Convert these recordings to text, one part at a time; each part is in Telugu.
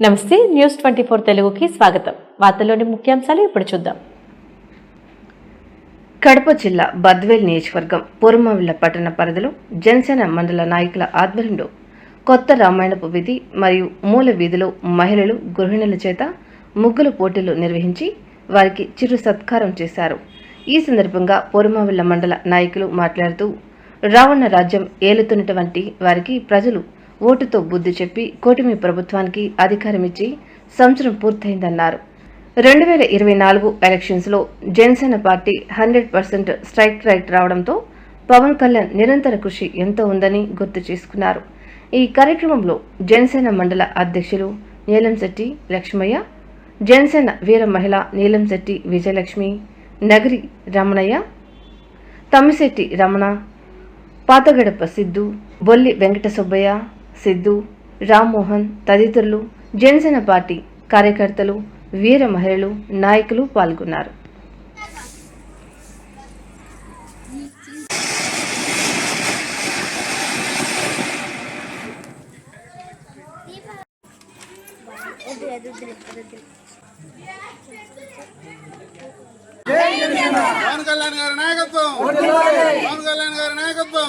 నమస్తే న్యూస్ ట్వంటీ ఫోర్ తెలుగుకి స్వాగతం. వార్తల్లోని ముఖ్యాంశాలు ఇప్పుడు చూద్దాం. కడప జిల్లా బద్వేల్ నియోజకవర్గం పూర్మవిల్ల పట్టణ పరిధిలో జనసేన మండల నాయకుల ఆధ్వర్యంలో కొత్త రామాయణపు వీధి మరియు మూల వీధిలో మహిళలు గృహిణుల చేత ముగ్గుల పోటీలు నిర్వహించి వారికి చిరు సత్కారం చేశారు. ఈ సందర్భంగా పూర్మవిల్ల మండల నాయకులు మాట్లాడుతూ రావణ రాజ్యం ఏలుతున్నటువంటి వారికి ప్రజలు ఓటుతో బుద్ధి చెప్పి కూటమి ప్రభుత్వానికి అధికారమిచ్చి సంవత్సరం పూర్తయిందన్నారు. రెండు వేల ఇరవై నాలుగు ఎలక్షన్స్లో Janasena party hundred percent strike rate రావడంతో పవన్ కళ్యాణ్ నిరంతర కృషి ఎంతో ఉందని గుర్తు చేసుకున్నారు. ఈ కార్యక్రమంలో జనసేన మండల అధ్యక్షులు నీలంశెట్టి లక్ష్మయ్య జనసేన వీర మహిళ నీలంశెట్టి విజయలక్ష్మి నగరి రమణయ్య తమ్మిశెట్టి రమణ పాతగడప సిద్ధు బొల్లి వెంకట సుబ్బయ్య సిద్ధు రామ్మోహన్ తదితరులు జనసేన పార్టీ కార్యకర్తలు వీర మహిళలు నాయకులు పాల్గొన్నారు. పవన్ కళ్యాణ్ గారి నాయకత్వం. పవన్ కళ్యాణ్ గారి నాయకత్వం.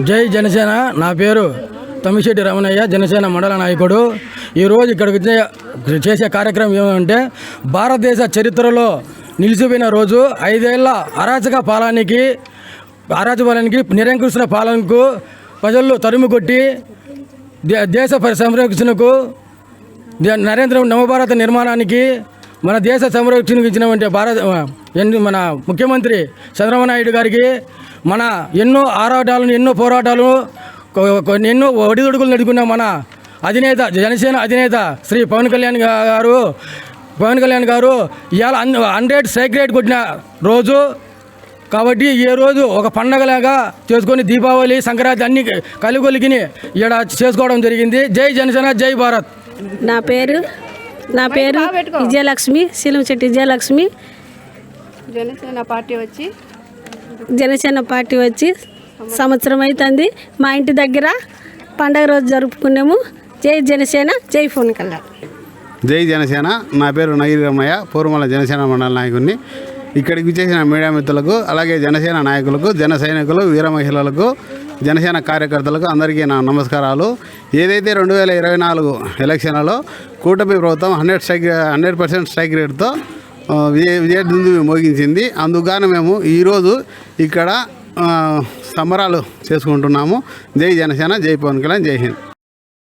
జై జనసేన. నా పేరు తమ్మిశెట్టి రమణయ్య జనసేన మండల నాయకుడు. ఈరోజు ఇక్కడికి చేసే కార్యక్రమం ఏమంటే భారతదేశ చరిత్రలో నిలిచిపోయిన రోజు ఐదేళ్ళ అరాచక పాలనకి అరాచక పాలనకి నిరంకుశ పాలనకు ప్రజలు తరుము కొట్టి దే- దేశ పరి- సంరక్షణకు దే- నరేంద్ర నవభారత నిర్మాణానికి మన దేశ సంరక్షణకు ఇచ్చినటువంటి భారత మన ముఖ్యమంత్రి చంద్రబాబు నాయుడు గారికి మన ఎన్నో ఆరాటాలను ఎన్నో పోరాటాలు ఎన్నో ఒడిదొడుకులు నడుకున్న మన అధినేత జనసేన అధినేత శ్రీ పవన్ కళ్యాణ్ గారు పవన్ కళ్యాణ్ గారు ఇవాళ హండ్రెడ్ సైక్రేట్ కొట్టిన రోజు. కాబట్టి ఈ రోజు ఒక పండగలాగా చేసుకొని దీపావళి సంక్రాంతి అన్ని కలిగొలికిని ఇక్కడ చేసుకోవడం జరిగింది. జై జనసేన జై భారత్. నా పేరు నా పేరు విజయలక్ష్మి శిలంశెట్టి విజయలక్ష్మి. జనసేన పార్టీ వచ్చి. జనసేన పార్టీ వచ్చి సంవత్సరం అవుతుంది మా ఇంటి దగ్గర పండగ రోజు జరుపుకున్నాము. జై జనసేన జై ఫోన్ కళ్యాణ్ జై జనసేన. నా పేరు నగిరి రమయ్య పూర్వమల జనసేన మండల నాయకుడిని. ఇక్కడికి చేసిన మీడియా మిత్రులకు అలాగే జనసేన నాయకులకు జన సైనికులు వీర మహిళలకు జనసేన కార్యకర్తలకు అందరికీ నా నమస్కారాలు. ఏదైతే రెండు వేల ఇరవై నాలుగు ఎలక్షన్లలో కూటమి ప్రభుత్వం hundred strike hundred percent strike రేట్తో విజయ విజయదుందు మోగించింది. అందుకని మేము ఈరోజు ఇక్కడ సంబరాలు చేసుకుంటున్నాము. జై జనసేన జై పవన్ కళ్యాణ్ జై హింద్.